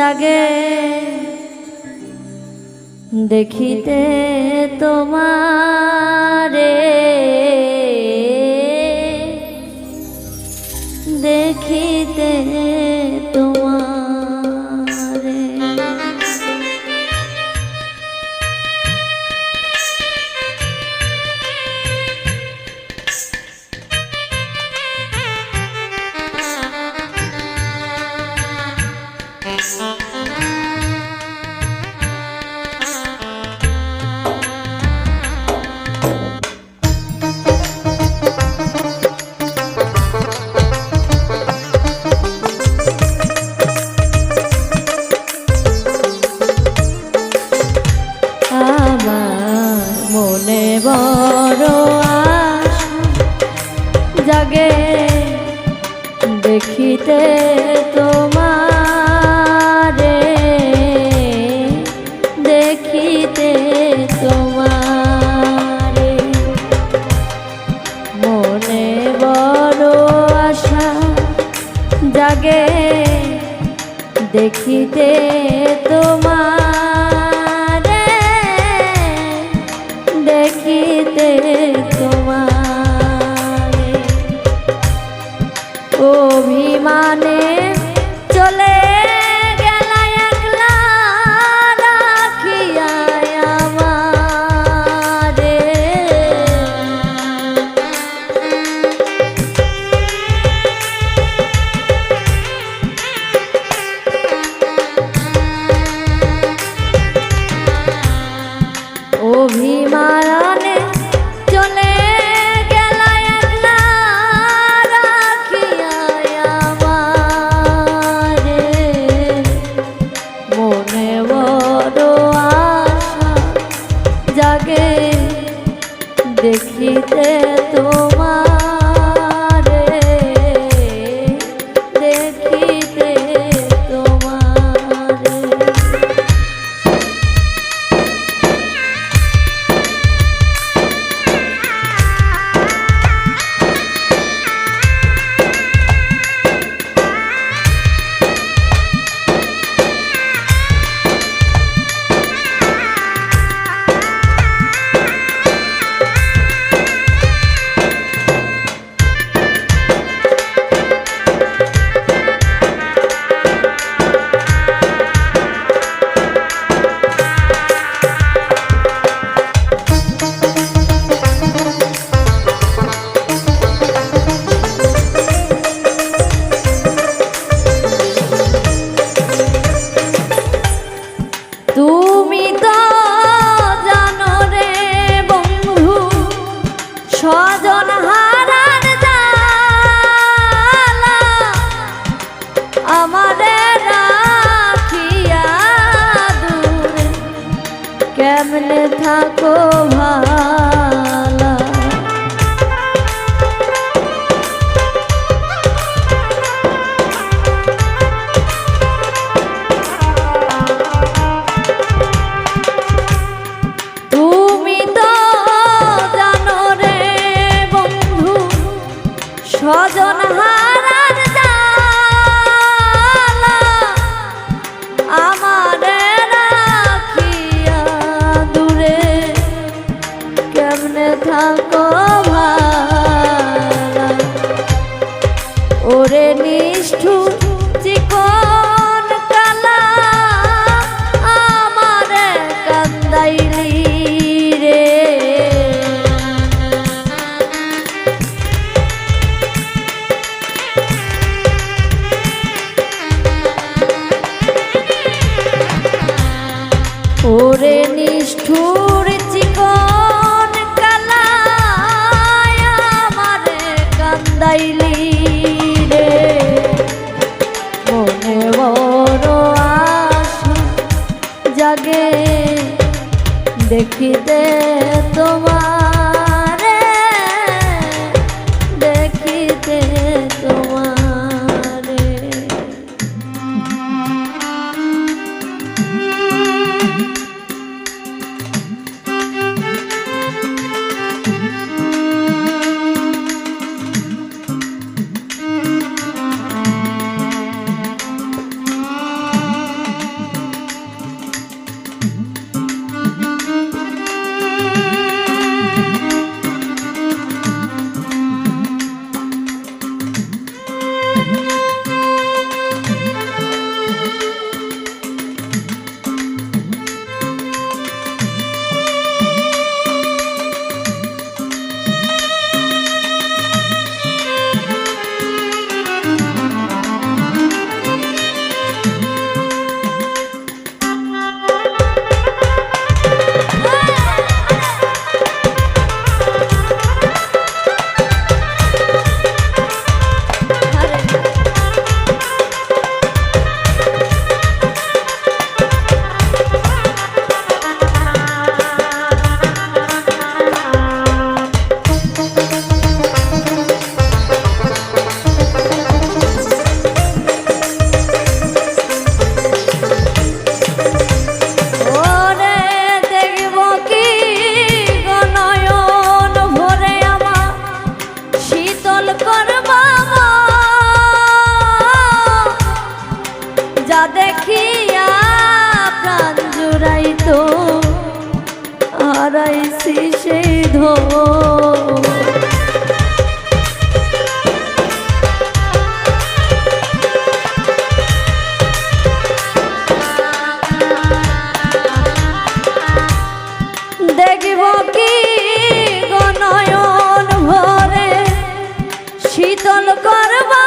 জাগে। দেখিতে তোমার মনে বড় জাগে দেখিতে তোমার দেখিতে তোমার। মনে বড় আশা জাগে দেখিতে তোমার। তোমার অভিমানে লাগে দেখিতে তোমার গো ভাই ওরে নিষ্ঠুর চিকন কালায় আমারে কান্দাইলি রে। মনে বড় আশা জাগে দেখিতে তোমারে যা দেখিয়া প্রাণ জুড়াইতো হারাইছি সেই ধো শীতল করবা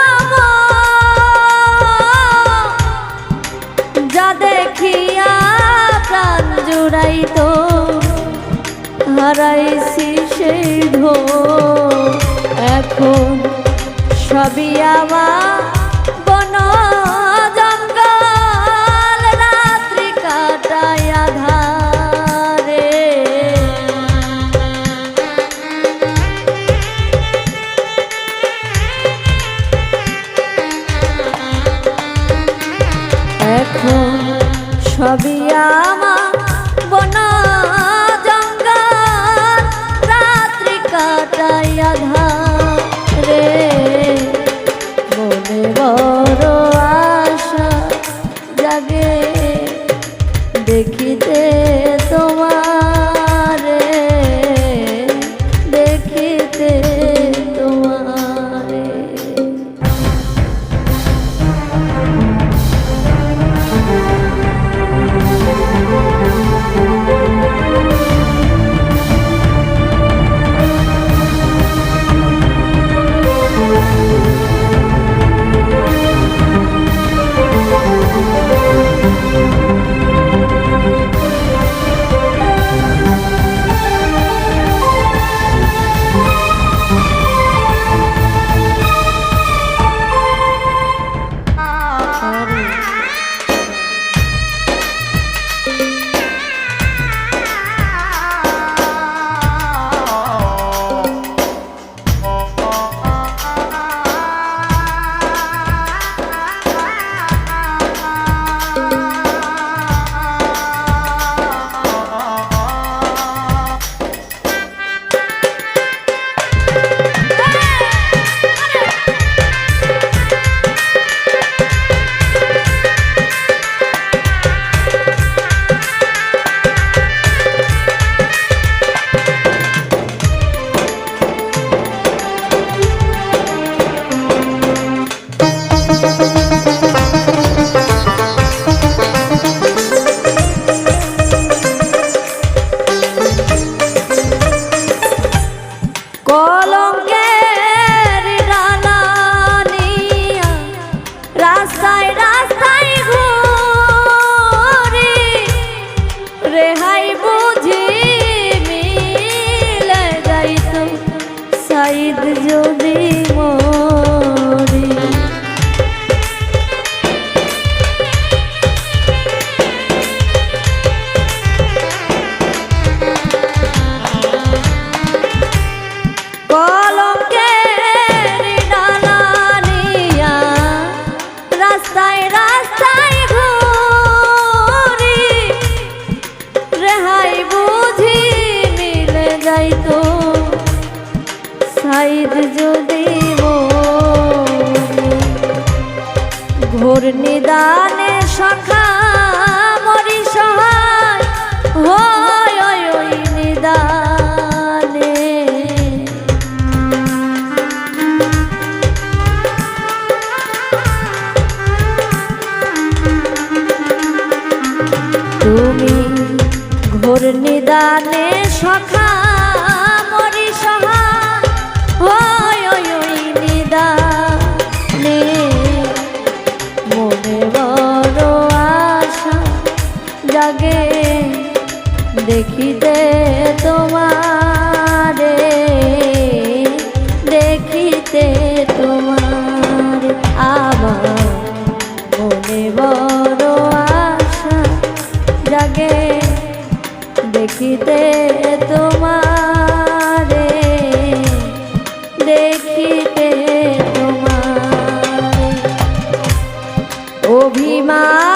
তো হারাইছি সেই ধো এখন সবই আমার জাগে দেখিতে প্রাণে সখা মরি সহায়। ও দেখিতে তোমারে দেখিতে তোমার আমার মনে বড় আশা জাগে। দেখিতে তোমারে দেখিতে তোমার। অভিমান